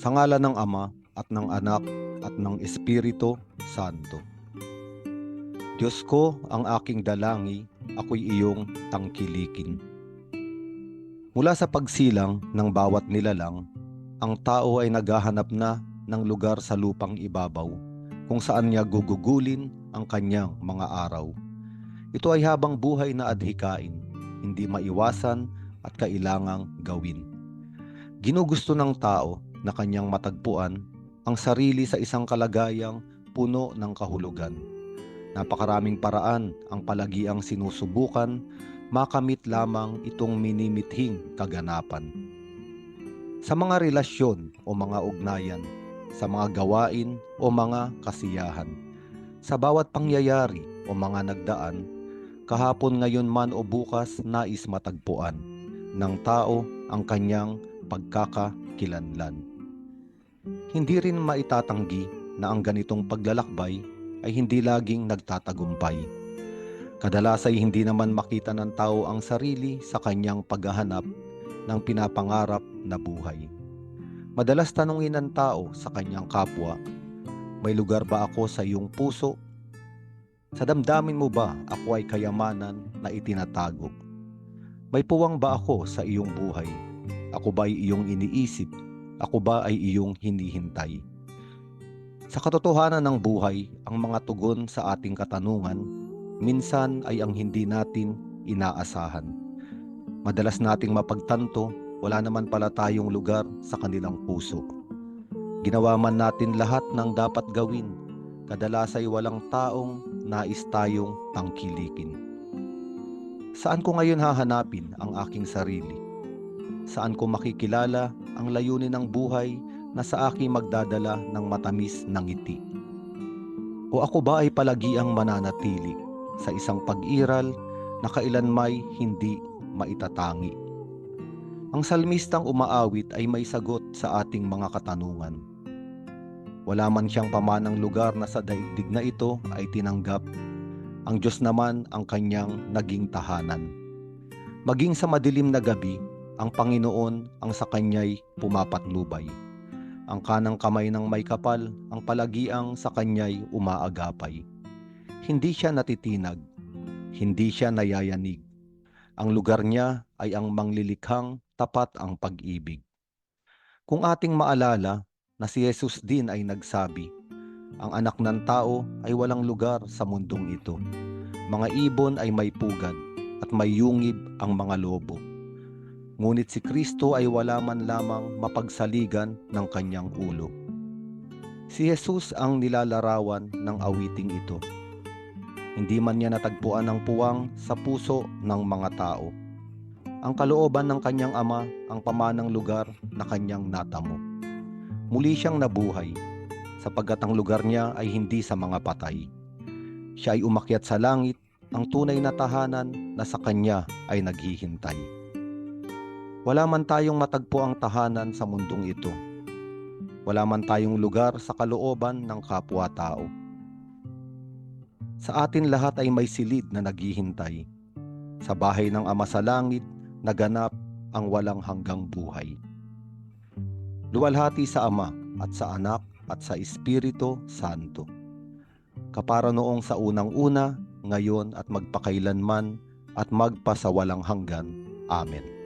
Sa ngala ng Ama at ng Anak at ng Espiritu Santo. Diyos ko ang aking dalangi, ako'y iyong tangkilikin. Mula sa pagsilang ng bawat nilalang, ang tao ay naghahanap na ng lugar sa lupang ibabaw kung saan niya gugugulin ang kanyang mga araw. Ito ay habang buhay na adhikain, hindi maiwasan at kailangang gawin. Ginugusto ng tao na kanyang matagpuan ang sarili sa isang kalagayang puno ng kahulugan. Napakaraming paraan ang palagiang sinusubukan makamit lamang itong minimithing kaganapan. Sa mga relasyon o mga ugnayan, sa mga gawain o mga kasiyahan, sa bawat pangyayari o mga nagdaan, kahapon ngayon man o bukas nais matagpuan ng tao ang kanyang pagkakakilanlan. Hindi rin maitatanggi na ang ganitong paglalakbay ay hindi laging nagtatagumpay. Kadalas ay hindi naman makita ng tao ang sarili sa kanyang paghahanap ng pinapangarap na buhay. Madalas tanungin ng tao sa kanyang kapwa, may lugar ba ako sa iyong puso? Sa damdamin mo ba ako ay kayamanan na itinatago? May puwang ba ako sa iyong buhay? Ako ba ay iyong iniisip? Ako ba ay iyong hinihintay? Sa katotohanan ng buhay, ang mga tugon sa ating katanungan minsan ay ang hindi natin inaasahan. Madalas nating mapagtanto, wala naman pala tayong lugar sa kanilang puso. Ginawa man natin lahat ng dapat gawin, kadalas ay walang taong nais tayong tangkilikin. Saan ko ngayon hahanapin ang aking sarili? Saan ko makikilala ang layunin ng buhay na sa aking magdadala ng matamis na ngiti? O ako ba ay palagi ang mananatili sa isang pag-iral na kailanmay hindi maitatangi? Ang salmistang umaawit ay may sagot sa ating mga katanungan. Wala man siyang pamanang lugar na sa daigdig na ito ay tinanggap. Ang Diyos naman ang kanyang naging tahanan. Maging sa madilim na gabi, ang Panginoon ang sa kanya'y pumapatnubay ang kanang kamay ng may kapal, ang palagiang sa kanya'y umaagapay. Hindi siya natitinag, hindi siya nayayanig. Ang lugar niya ay ang manglilikhang tapat ang pag-ibig. Kung ating maalala na si Jesus din ay nagsabi, ang anak ng tao ay walang lugar sa mundong ito. Mga ibon ay may pugad at may yungib ang mga lobo ngunit si Kristo ay wala man lamang mapagsaligan ng kanyang ulo. Si Jesus ang nilalarawan ng awiting ito. Hindi man niya natagpuan ang puwang sa puso ng mga tao. Ang kalooban ng kanyang ama ang pamanang lugar na kanyang natamo. Muli siyang nabuhay sapagkat ang lugar niya ay hindi sa mga patay. Siya ay umakyat sa langit, ang tunay na tahanan na sa kanya ay naghihintay. Wala man tayong matagpo ang tahanan sa mundong ito. Wala man tayong lugar sa kalooban ng kapwa-tao. Sa atin lahat ay may silid na naghihintay. Sa bahay ng Ama sa Langit, naganap ang walang hanggang buhay. Luwalhati sa Ama at sa Anak at sa Espiritu Santo. Kapara noong sa unang-una, ngayon at magpakailanman at magpa sa walang hanggan. Amen.